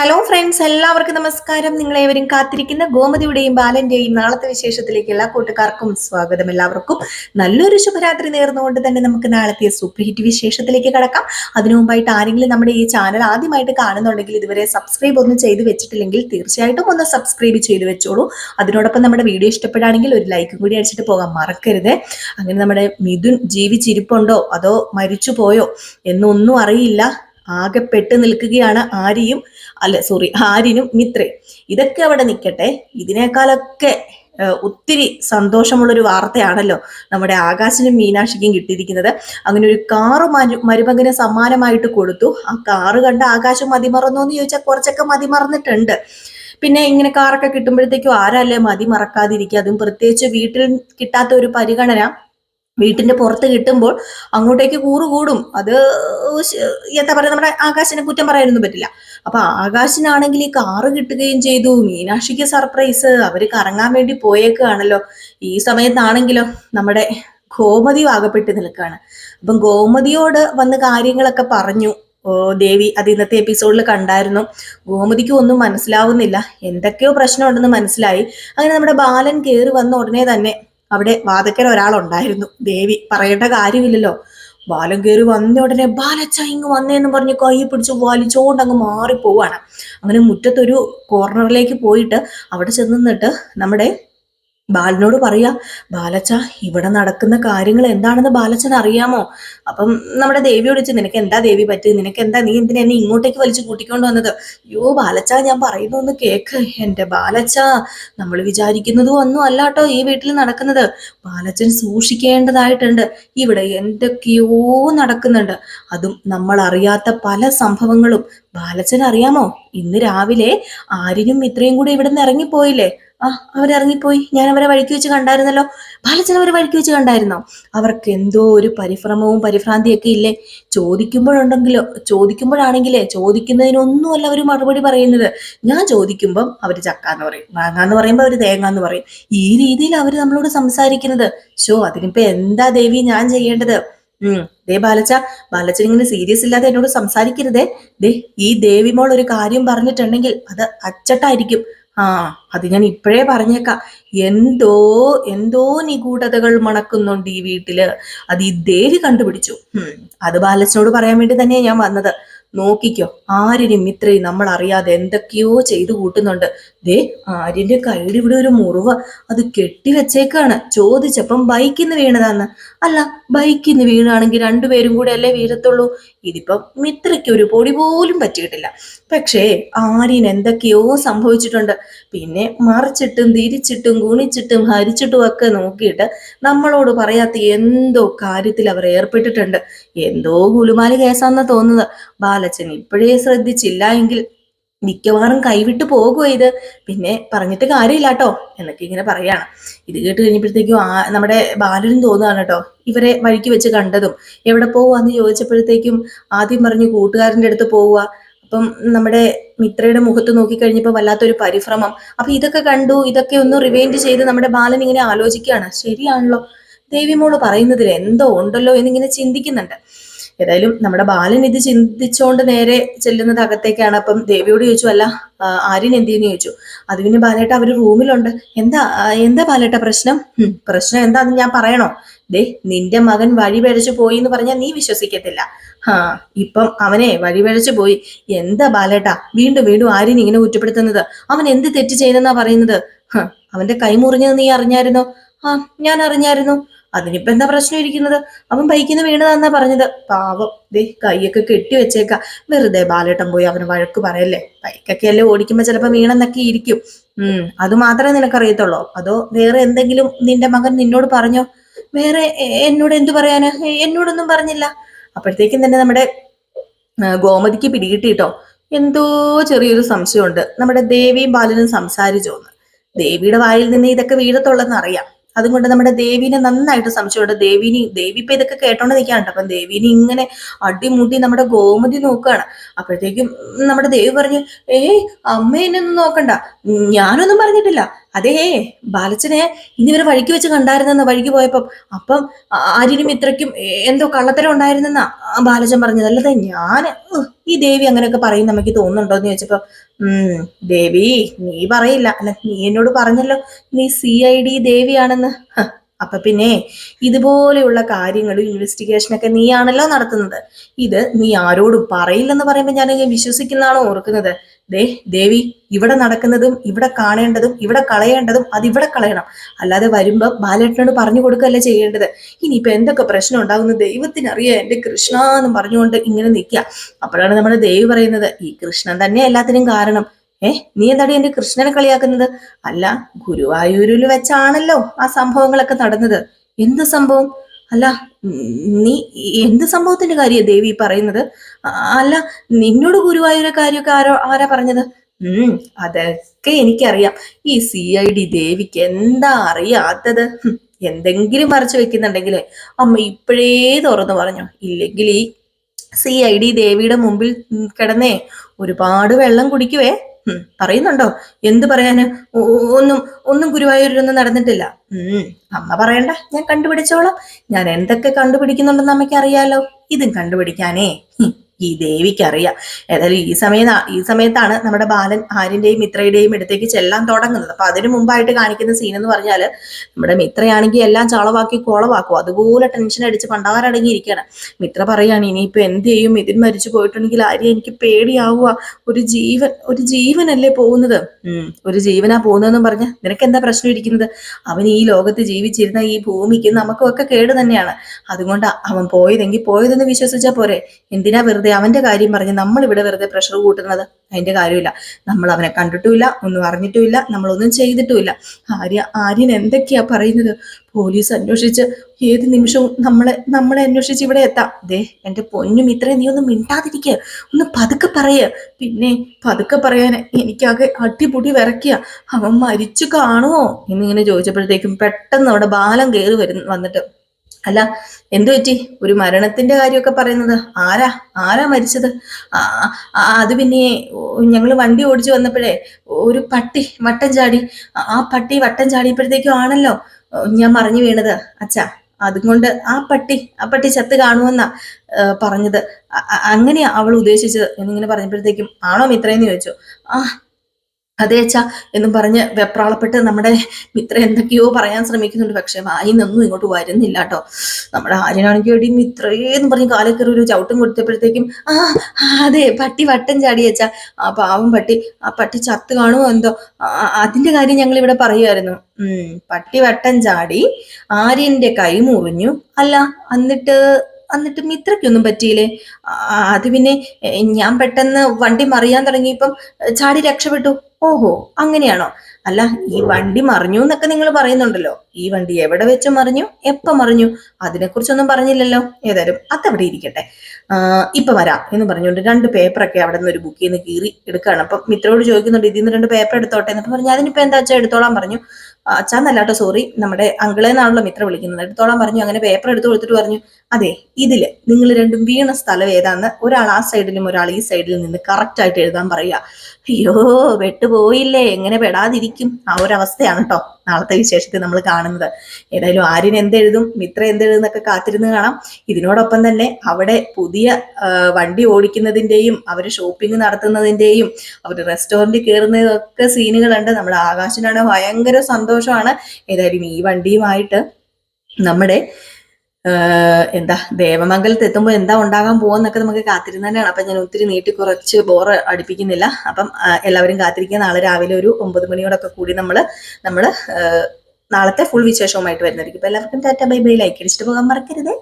Hello friends എല്ലാവർക്കും നമസ്കാരം. നിങ്ങളേവരും കാത്തിരിക്കുന്ന ഗോമതിയുടെയും ബാലന്റെയും നാളത്തെ വിശേഷത്തിലേക്ക് എല്ലാ കൂട്ടുകാർക്കും സ്വാഗതം എല്ലാവർക്കും. നല്ലൊരു ശുഭരാത്രി നേർന്നുകൊണ്ട് തന്നെ നമുക്ക് നാളത്തെ സൂപ്പർ ഹിറ്റ് വിശേഷത്തിലേക്ക് കടക്കാം. അതിനു മുമ്പായിട്ട് ആരെങ്കിലും നമ്മുടെ ഈ ചാനൽ ആദ്യമായിട്ട് കാണുന്നുണ്ടെങ്കിൽ ഇതുവരെ സബ്സ്ക്രൈബ് ഒന്നും ചെയ്തു വെച്ചിട്ടില്ലെങ്കിൽ തീർച്ചയായിട്ടും ഒന്ന് സബ്സ്ക്രൈബ് ചെയ്ത് വെച്ചോളൂ. അതിനോടൊപ്പം നമ്മുടെ വീഡിയോ ഇഷ്ടപ്പെടുകയാണെങ്കിൽ ഒരു ലൈക്കും കൂടി അടിച്ചിട്ട് പോകാൻ മറക്കരുത്. അങ്ങനെ നമ്മുടെ മിഥുൻ ജീവിച്ചിരിപ്പുണ്ടോ? അതോ മരിച്ചു പോയോ എന്നൊന്നും അറിയില്ല. ആകെ പെട്ട് നിൽക്കുകയാണ് ആര്യയും. അല്ല സോറി ആര്യനും മിത്രയും. ഇതൊക്കെ അവിടെ നിൽക്കട്ടെ ഇതിനേക്കാളൊക്കെ ഒത്തിരി സന്തോഷമുള്ളൊരു വാർത്തയാണല്ലോ നമ്മുടെ ആകാശിനും മീനാക്ഷിക്കും കിട്ടിയിരിക്കുന്നത്. അങ്ങനെ ഒരു കാറ് മരു സമ്മാനമായിട്ട് കൊടുത്തു. ആ കാറ് കണ്ട ആകാശം മതിമറന്നോ എന്ന് ചോദിച്ചാൽ കുറച്ചൊക്കെ മതിമറന്നിട്ടുണ്ട്. പിന്നെ ഇങ്ങനെ കാറൊക്കെ കിട്ടുമ്പോഴത്തേക്കും ആരല്ലേ മതി മറക്കാതിരിക്കുക അതും പ്രത്യേകിച്ച് വീട്ടിൽ കിട്ടാത്ത ഒരു പരിഗണന. വീട്ടിന്റെ പുറത്ത് കിട്ടുമ്പോൾ അങ്ങോട്ടേക്ക് കൂറുകൂടും. അത് എന്താ പറയുക നമ്മുടെ ആകാശിനെ കുറ്റം പറയാനൊന്നും പറ്റില്ല. അപ്പൊ ആകാശിനാണെങ്കിൽ ഈ കാറ് കിട്ടുകയും ചെയ്തു. മീനാക്ഷിക്ക് സർപ്രൈസ്. അവർ കറങ്ങാൻ വേണ്ടി പോയേക്കാണല്ലോ ഈ സമയത്താണെങ്കിലോ നമ്മുടെ ഗോമതി വാകപ്പെട്ട് നിൽക്കുകയാണ്. അപ്പം ഗോമതിയോട് വന്ന് കാര്യങ്ങളൊക്കെ പറഞ്ഞു. ദേവി അത് ഇന്നത്തെ എപ്പിസോഡിൽ കണ്ടായിരുന്നു. ഗോമതിക്ക് ഒന്നും മനസ്സിലാവുന്നില്ല. എന്തൊക്കെയോ പ്രശ്നമുണ്ടെന്ന് മനസ്സിലായി. അങ്ങനെ നമ്മുടെ ബാലൻ കയറി വന്ന ഉടനെ തന്നെ അവിടെ വാതക്കൻ ഒരാളുണ്ടായിരുന്നു. ദേവി പറയേണ്ട കാര്യമില്ലല്ലോ. ബാലൻ കയറി വന്ന ഉടനെ ബാലച്ച ഇങ്ങ് വന്നേന്ന് പറഞ്ഞ് കൈ പിടിച്ച് വലിച്ചോണ്ട് അങ്ങ് മാറിപ്പോവാണ്. അങ്ങനെ മുറ്റത്തൊരു കോർണറിലേക്ക് പോയിട്ട് അവിടെ ചെന്ന് നിന്നിട്ട് നമ്മുടെ ബാലനോട് പറയാ ബാലച്ച ഇവിടെ നടക്കുന്ന കാര്യങ്ങൾ എന്താണെന്ന് ബാലച്ചൻ അറിയാമോ? അപ്പം നമ്മുടെ ദേവിയോട് ചോദിച്ചു നിനക്ക് എന്താ ദേവി പറ്റി നിനക്ക് എന്താ നീ എന്തിനാ എന്നെ ഇങ്ങോട്ടേക്ക് വലിച്ചു കൂട്ടിക്കൊണ്ട് വന്നത്? അയ്യോ ബാലച്ച ഞാൻ പറയുന്നു ഒന്ന് കേക്ക്. എന്റെ ബാലച്ച നമ്മൾ വിചാരിക്കുന്നതും ഒന്നും അല്ല കേട്ടോ ഈ വീട്ടിൽ നടക്കുന്നത്. ബാലച്ചൻ സൂക്ഷിക്കേണ്ടതായിട്ടുണ്ട്. ഇവിടെ എന്തൊക്കെയോ നടക്കുന്നുണ്ട്. അതും നമ്മൾ അറിയാത്ത പല സംഭവങ്ങളും. ബാലച്ചൻ അറിയാമോ? ഇന്ന് രാവിലെ ആരിനും ഇത്രയും കൂടെ ഇവിടെ നിന്ന് ഇറങ്ങിപ്പോയില്ലേ? ആ അവരിറങ്ങിപ്പോയി. ഞാൻ അവരെ വഴിക്ക് വെച്ച് കണ്ടായിരുന്നല്ലോ. ബാലച്ചൻ അവരെ വഴിക്ക് വെച്ച് കണ്ടായിരുന്നോ? അവർക്ക് എന്തോ ഒരു പരിഭ്രമവും പരിഭ്രാന്തിയൊക്കെ ഇല്ലേ? ചോദിക്കുമ്പോഴുണ്ടെങ്കിലോ ചോദിക്കുമ്പോഴാണെങ്കിലേ ചോദിക്കുന്നതിനൊന്നുമല്ല അവർ മറുപടി പറയുന്നത്. ഞാൻ ചോദിക്കുമ്പം അവർ ചക്കാന്ന് പറയും. മാങ്ങ എന്ന് പറയുമ്പോൾ അവർ തേങ്ങ എന്ന് പറയും. ഈ രീതിയിൽ അവർ നമ്മളോട് സംസാരിക്കുന്നത്. ഷോ അതിനിപ്പോ എന്താ ദേവി ഞാൻ ചെയ്യേണ്ടത്? ഉം ദേ ബാലച്ച ബാലച്ചൻ ഇങ്ങനെ സീരിയസ് ഇല്ലാതെ എന്നോട് സംസാരിക്കരുതേ. ദേ ഈ ദേവിമോൾ ഒരു കാര്യം പറഞ്ഞിട്ടുണ്ടെങ്കിൽ അത് അച്ചട്ടായിരിക്കും. ആ അത് ഞാൻ ഇപ്പോഴേ പറഞ്ഞേക്കാം. എന്തോ എന്തോ നിഗൂഢതകൾ മണക്കുന്നുണ്ട് ഈ വീട്ടിൽ. അത് ഈ ദേവി കണ്ടുപിടിച്ചു. അത് ബാലച്ചനോട് പറയാൻ വേണ്ടി തന്നെയാ ഞാൻ വന്നത്. നോക്കിക്കോ. ആര്യനും ഇത്രയും നമ്മൾ അറിയാതെ എന്തൊക്കെയോ ചെയ്തു കൂട്ടുന്നുണ്ട്. ദേ ആര്യന്റെ കയ്യിൽ ഇവിടെ ഒരു മുറിവ്. അത് കെട്ടിവെച്ചേക്കാണ് ചോദിച്ചപ്പം ബൈക്കിൽ നിന്ന് വീണതാന്ന്. അല്ല ബൈക്കിൽ നിന്ന് വീണാണെങ്കിൽ രണ്ടുപേരും കൂടെ അല്ലേ വീഴത്തുള്ളൂ? ഇതിപ്പം മിത്രയ്ക്ക് ഒരു പൊടി പോലും പറ്റിയിട്ടില്ല. പക്ഷേ ആര്യൻ എന്തൊക്കെയോ സംഭവിച്ചിട്ടുണ്ട്. പിന്നെ മറിച്ചിട്ടും തിരിച്ചിട്ടും ഗുണിച്ചിട്ടും ഹരിച്ചിട്ടും ഒക്കെ നോക്കിയിട്ട് നമ്മളോട് പറയാത്ത എന്തോ കാര്യത്തിൽ അവർ ഏർപ്പെട്ടിട്ടുണ്ട്. എന്തോ ഗുലുമാൽ കേസാന്നാ തോന്നുന്നത്. ബാലച്ചൻ ഇപ്പോഴേ ശ്രദ്ധിച്ചില്ല എങ്കിൽ മിക്കവാറും കൈവിട്ട് പോകുമോ ഇത്? പിന്നെ പറഞ്ഞിട്ട് കാര്യമില്ല കേട്ടോ എന്നൊക്കെ ഇങ്ങനെ പറയാണ്. ഇത് കേട്ട് കഴിഞ്ഞപ്പോഴത്തേക്കും ആ നമ്മുടെ ബാലനും തോന്നുകയാണ് കേട്ടോ ഇവരെ വഴിക്ക് വെച്ച് കണ്ടതും. എവിടെ പോവാന്ന് ചോദിച്ചപ്പോഴത്തേക്കും ആദ്യം പറഞ്ഞു കൂട്ടുകാരന്റെ അടുത്ത് പോവുക. അപ്പം നമ്മുടെ മിത്രയുടെ മുഖത്ത് നോക്കിക്കഴിഞ്ഞപ്പോൾ വല്ലാത്തൊരു പരിഭ്രമം. അപ്പൊ ഇതൊക്കെ കണ്ടു ഇതൊക്കെ ഒന്ന് റിവൈൻഡ് ചെയ്ത് നമ്മുടെ ബാലൻ ഇങ്ങനെ ആലോചിക്കുകയാണ്. ശരിയാണല്ലോ ദേവിമോൾ പറയുന്നതിൽ എന്തോ ഉണ്ടല്ലോ എന്നിങ്ങനെ ചിന്തിക്കുന്നുണ്ട്. ഏതായാലും നമ്മുടെ ബാലൻ ഇത് ചിന്തിച്ചുകൊണ്ട് നേരെ ചെല്ലുന്നത് അകത്തേക്കാണ്. അപ്പം ദേവിയോട് ചോദിച്ചു അല്ല ആര്യൻ ചെയ്യുന്നു ചോദിച്ചു? അത് പിന്നെ ബാലേട്ട അവർ റൂമിലുണ്ട്. എന്താ എന്താ ബാലേട്ട പ്രശ്നം? പ്രശ്നം എന്താന്ന് ഞാൻ പറയണോ? ദേ നിന്റെ മകൻ വഴി പിഴച്ചു പോയി എന്ന് പറഞ്ഞാൽ നീ വിശ്വസിക്കത്തില്ല. ആ ഇപ്പം അവനെ വഴി പിഴച്ചു പോയി. എന്താ ബാലേട്ട വീണ്ടും വീണ്ടും ആര്യൻ ഇങ്ങനെ കുറ്റപ്പെടുത്തുന്നത്? അവൻ എന്ത് തെറ്റ് ചെയ്തെന്നാ പറയുന്നത്? അവന്റെ കൈ മുറിഞ്ഞത് നീ അറിഞ്ഞായിരുന്നോ? ആ ഞാൻ അറിഞ്ഞായിരുന്നു. അതിനിപ്പോ എന്താ പ്രശ്നം ഇരിക്കുന്നത്? അവൻ ബൈക്കിൽ വീണതാന്നാ പറഞ്ഞത്. പാവം. ദേ കൈയൊക്കെ കെട്ടി വെച്ചേക്ക. വെറുതെ ബാലേട്ടൻ പോയി അവന് വഴക്ക് പറയല്ലേ? ബൈക്കൊക്കെ അല്ലേ ഓടിക്കുമ്പോ ചിലപ്പോ വീണെന്നൊക്കെ ഇരിക്കും. ഉം അത് മാത്രമേ നിനക്കറിയത്തുള്ളൂ. അതോ വേറെ എന്തെങ്കിലും നിന്റെ മകൻ നിന്നോട് പറഞ്ഞോ? വേറെ എന്നോട് എന്തു പറയാന്? എന്നോടൊന്നും പറഞ്ഞില്ല. അപ്പോഴത്തേക്കും തന്നെ നമ്മുടെ ഗോമതിക്ക് പിടികിട്ടിട്ടോ? എന്തോ ചെറിയൊരു സംശയമുണ്ട്. നമ്മുടെ ദേവിയും ബാലനും സംസാരിച്ചോന്ന്. ദേവിയുടെ വായിൽ നിന്ന് ഇതൊക്കെ വീഴത്തുള്ളെന്ന് അറിയാം അതുകൊണ്ട് നമ്മുടെ ദേവീനെ നന്നായിട്ട് സംശയമുണ്ട് ദേവീനി ദേവി ഇപ്പൊ ഇതൊക്കെ കേട്ടോണ്ട് നിൽക്കാണ്ട് അപ്പം ദേവീനി ഇങ്ങനെ അടിമുടി നമ്മുടെ ഗോമതി നോക്കുകയാണ് അപ്പോഴത്തേക്കും നമ്മുടെ ദേവി പറഞ്ഞു ഏയ് അമ്മ എന്നെ ഒന്നും നോക്കണ്ട. ഞാനൊന്നും പറഞ്ഞിട്ടില്ല. അതേ ബാലച്ചനെ ഇന്നിവരെ വഴിക്ക് വെച്ച് കണ്ടായിരുന്നെന്ന് വഴിക്ക് പോയപ്പം അപ്പം ആര്യനും ഇത്രയ്ക്കും എന്തോ കള്ളത്തരം ഉണ്ടായിരുന്നെന്നാ ബാലച്ചൻ പറഞ്ഞത്. അല്ലാതെ ഞാൻ ഈ ദേവി അങ്ങനെയൊക്കെ പറയും നമുക്ക് തോന്നുന്നുണ്ടോ എന്ന് ചോദിച്ചപ്പോ ഉം. ദേവി നീ പറയില്ല. അല്ല നീ എന്നോട് പറഞ്ഞല്ലോ നീ സി ഐ ഡി ദേവിയാണെന്ന്. അപ്പൊ പിന്നെ ഇതുപോലെയുള്ള കാര്യങ്ങളും ഇൻവെസ്റ്റിഗേഷനൊക്കെ നീയാണല്ലോ നടത്തുന്നത്. ഇത് നീ ആരോടും പറയില്ലെന്ന് പറയുമ്പോൾ ഞാൻ വിശ്വസിക്കുന്നതാണോ ഓർക്കുന്നത്? ദേ ദേവി ഇവിടെ നടക്കുന്നതും ഇവിടെ കാണേണ്ടതും ഇവിടെ കളയേണ്ടതും അത് ഇവിടെ കളയണം. അല്ലാതെ വരുമ്പോൾ ബാലേട്ടനോട് പറഞ്ഞു കൊടുക്കല്ലേ ചെയ്യേണ്ടത്? ഇനിയിപ്പോ എന്തൊക്കെ പ്രശ്നം ഉണ്ടാകുന്ന ദൈവത്തിനറിയാം എന്റെ കൃഷ്ണ എന്ന് പറഞ്ഞുകൊണ്ട് ഇങ്ങനെ നിൽക്കുക. അപ്പോഴാണ് നമ്മുടെ ദേവി പറയുന്നത് ഈ കൃഷ്ണൻ തന്നെ എല്ലാത്തിനും കാരണം. ഏ നീ എന്താടി എന്റെ കൃഷ്ണനെ കളിയാക്കുന്നത്? അല്ല ഗുരുവായൂരിൽ വെച്ചാണല്ലോ ആ സംഭവങ്ങളൊക്കെ നടന്നത്. എന്ത് സംഭവം? അല്ല നീ എന്ത് സംഭവത്തിന്റെ കാര്യ ദേവി പറയുന്നത്? അല്ല നിന്നോട് ഗുരുവായൂരെ കാര്യമൊക്കെ ആരോ ആരാ പറഞ്ഞത്? ഉം അതൊക്കെ എനിക്കറിയാം. ഈ സി ഐ ഡി ദേവിക്ക് എന്താ അറിയാത്തത്? എന്തെങ്കിലും മറച്ചു വെക്കുന്നുണ്ടെങ്കിലേ. അമ്മ ഇപ്പോഴേ തുറന്നു പറഞ്ഞു. ഇല്ലെങ്കിൽ ഈ സി ഐ ഡി ദേവിയുടെ മുമ്പിൽ കിടന്നേ. ഒരുപാട് വെള്ളം കുടിക്കുവേ. പറയുന്നുണ്ടോ? എന്ത് പറയാന്? ഒന്നും ഒന്നും ഗുരുവായൂരിലൊന്നും നടന്നിട്ടില്ല. ഉം അമ്മ പറയണ്ട ഞാൻ കണ്ടുപിടിച്ചോളാം. ഞാൻ എന്തൊക്കെ കണ്ടുപിടിക്കുന്നുണ്ടെന്ന് അമ്മയ്ക്ക് അറിയാലോ. ഇതും കണ്ടുപിടിക്കാനേ. ഈ ദേവിക്ക് അറിയാം. ഏതായാലും ഈ സമയം ഈ സമയത്താണ് നമ്മുടെ ബാലൻ ആര്യന്റെയും മിത്രയുടെയും അടുത്തേക്ക് ചെല്ലാൻ തുടങ്ങുന്നത്. അപ്പൊ അതിനു മുമ്പായിട്ട് കാണിക്കുന്ന സീൻ എന്ന് പറഞ്ഞാൽ നമ്മുടെ മിത്രയാണെങ്കിൽ എല്ലാം ചളവാക്കി കോളവാക്കും അതുപോലെ ടെൻഷൻ അടിച്ച് പണ്ടാരടങ്ങിയിരിക്കുകയാണ്. മിത്ര പറയാണ് ഇനിയിപ്പോ എന്ത് ചെയ്യും? ഇതിൽ മരിച്ചു പോയിട്ടുണ്ടെങ്കിൽ ആര്യ എനിക്ക് പേടിയാവുക. ഒരു ജീവൻ ഒരു ജീവനല്ലേ പോകുന്നത്? ഉം ഒരു ജീവനാ പോകുന്നതെന്ന് പറഞ്ഞ നിനക്ക് എന്താ പ്രശ്നം ഇരിക്കുന്നത്? അവൻ ഈ ലോകത്ത് ജീവിച്ചിരുന്ന ഈ ഭൂമിക്ക് നമുക്കൊക്കെ കേട് തന്നെയാണ്. അതുകൊണ്ട് അവൻ പോയതെങ്കിൽ പോയതെന്ന് വിശ്വസിച്ചാൽ പോരെ? എന്തിനാ വെറുതെ അവന്റെ കാര്യം പറഞ്ഞ് നമ്മൾ ഇവിടെ വെറുതെ പ്രഷർ കൂട്ടുന്നത്. അതിന്റെ കാര്യമില്ല. നമ്മൾ അവനെ കണ്ടിട്ടുമില്ല ഒന്നും അറിഞ്ഞിട്ടുമില്ല നമ്മളൊന്നും ചെയ്തിട്ടുമില്ല. ആര്യ ആര്യൻ എന്തൊക്കെയാ പറയുന്നത്? പോലീസ് അന്വേഷിച്ച് ഏത് നിമിഷവും നമ്മളെ നമ്മളെ അന്വേഷിച്ച് ഇവിടെ എത്താം. ദേ എന്റെ പൊന്നും ഇത്രയും നീ ഒന്ന് മിണ്ടാതിരിക്കുക ഒന്ന് പതുക്കെ പറയ. പിന്നെ പതുക്കെ പറയാൻ എനിക്കാകെ അടിപൊടി വിറക്കുക അവൻ മരിച്ചു കാണുമോ എന്നിങ്ങനെ ചോദിച്ചപ്പോഴത്തേക്കും പെട്ടെന്ന് അവിടെ ബാലം കയറി വന്നിട്ട് അല്ല എന്തു പറ്റി? ഒരു മരണത്തിന്റെ കാര്യമൊക്കെ പറയുന്നത് ആരാ? ആരാ മരിച്ചത്? അത് പിന്നെ ഞങ്ങൾ വണ്ടി ഓടിച്ചു വന്നപ്പോഴേ ഒരു പട്ടി വട്ടം ചാടി. ആ- പട്ടി വട്ടം ചാടിയപ്പോഴത്തേക്കും ആണല്ലോ ഞാൻ മറിഞ്ഞു വീണത്. അച്ഛാ അതുകൊണ്ട് ആ പട്ടി ആ പട്ടി ചത്ത് കാണുമെന്നാ പറഞ്ഞത്. അങ്ങനെയാ അവൾ ഉദ്ദേശിച്ചത് എന്നിങ്ങനെ പറഞ്ഞപ്പോഴത്തേക്കും ആണോ മിത്രയെന്ന് ചോദിച്ചു. ആ അതെ അച്ഛാ എന്നും പറഞ്ഞ് വെപ്രാളപ്പെട്ട് നമ്മുടെ മിത്ര എന്തൊക്കെയോ പറയാൻ ശ്രമിക്കുന്നുണ്ട്. പക്ഷെ വായിന്നൊന്നും ഇങ്ങോട്ട് വരുന്നില്ല കേട്ടോ നമ്മുടെ ആര്യനാണെങ്കിൽ എടി മിത്രയെന്ന് പറഞ്ഞ് കാലക്കറി ഒരു ചവിട്ടും കൊടുത്തപ്പോഴത്തേക്കും ആ അതെ പട്ടി വട്ടം ചാടി അച്ഛാ. ആ പാവം പട്ടി ആ പട്ടി ചത്ത് കാണുമോ എന്തോ? അതിന്റെ കാര്യം ഞങ്ങൾ ഇവിടെ പറയുമായിരുന്നു ഉം പട്ടി വട്ടം ചാടി ആര്യന്റെ കൈ മുറിഞ്ഞു. അല്ല എന്നിട്ട് എന്നിട്ട് മിത്രയ്ക്കൊന്നും പറ്റിയില്ലേ? അത് പിന്നെ ഞാൻ പെട്ടെന്ന് വണ്ടി മറിയാൻ തുടങ്ങിയപ്പം ചാടി രക്ഷപ്പെട്ടു. ഓഹോ അങ്ങനെയാണോ? അല്ല ഈ വണ്ടി മറിഞ്ഞു എന്നൊക്കെ നിങ്ങൾ പറയുന്നുണ്ടല്ലോ. ഈ വണ്ടി എവിടെ വെച്ച് മറിഞ്ഞു? എപ്പോ മറിഞ്ഞു? അതിനെക്കുറിച്ചൊന്നും പറഞ്ഞില്ലല്ലോ. ഏതായാലും അതവിടെ ഇരിക്കട്ടെ. ഇപ്പൊ വരാം എന്ന് പറഞ്ഞുകൊണ്ട് രണ്ട് പേപ്പറൊക്കെ അവിടെ നിന്ന് ഒരു ബുക്കിൽ നിന്ന് കീറി എടുക്കുകയാണ്. അപ്പം മിത്രോട് ചോദിക്കുന്നുണ്ട് ഇതിൽ നിന്ന് രണ്ട് പേപ്പർ എടുത്തോട്ടെ എന്നൊക്കെ പറഞ്ഞു അതിനിപ്പോ എന്താ വെച്ചാൽ എടുത്തോളാൻ പറഞ്ഞു. ആ, അച്ഛാന്നല്ല സോറി നമ്മുടെ അങ്കിളെ നിന്നാണല്ലോ മിത്ര വിളിക്കുന്നത്. എടുത്തോളം പറഞ്ഞു അങ്ങനെ പേപ്പർ എടുത്ത് കൊടുത്തിട്ട് പറഞ്ഞു അതെ ഇതിൽ നിങ്ങൾ രണ്ടും വീണ സ്ഥലം ഏതാന്ന് ഒരാൾ ആ സൈഡിലും ഒരാൾ ഈ സൈഡിലും നിന്ന് കറക്റ്റ് ആയിട്ട് എഴുതാൻ പറയുക. അയ്യോ വെട്ടുപോയില്ലേ എങ്ങനെ പെടാതിരിക്കും? ആ ഒരു അവസ്ഥയാണ് കേട്ടോ നാളത്തെ വിശേഷത്തിൽ നമ്മൾ കാണുന്നത്. ഏതായാലും ആര്യൻ എന്തെഴുതും മിത്ര എന്തെഴുതുന്നൊക്കെ കാത്തിരുന്ന് കാണാം. ഇതിനോടൊപ്പം തന്നെ അവിടെ പുതിയ വണ്ടി ഓടിക്കുന്നതിന്റെയും അവർ ഷോപ്പിംഗ് നടത്തുന്നതിന്റെയും അവർ റെസ്റ്റോറന്റ് കയറുന്നതൊക്കെ സീനുകളുണ്ട് നമ്മുടെ ആകാശനാണ് ഭയങ്കര സന്തോഷമാണ്. ഏതായാലും ഈ വണ്ടിയുമായിട്ട് നമ്മുടെ എന്താ ദേവമംഗലത്ത് എത്തുമ്പോൾ എന്താ ഉണ്ടാകാൻ പോകുന്നൊക്കെ നമുക്ക് കാത്തിരുന്ന് തന്നെയാണ് അപ്പം ഞാൻ ഒത്തിരി നീട്ടി കുറച്ച് ബോറ് അടുപ്പിക്കുന്നില്ല. അപ്പം എല്ലാവരും കാത്തിരിക്കുക. നാളെ രാവിലെ ഒരു ഒമ്പത് മണിയോടൊക്കെ കൂടി നമ്മൾ നമ്മൾ നാളത്തെ ഫുൾ വിശേഷവുമായിട്ട് വരുന്നതായിരിക്കും. അപ്പോൾ എല്ലാവർക്കും ടാറ്റ ബൈ ബൈ ലൈക്ക് അടിച്ചിട്ട് പോകാൻ മറക്കരുതേ.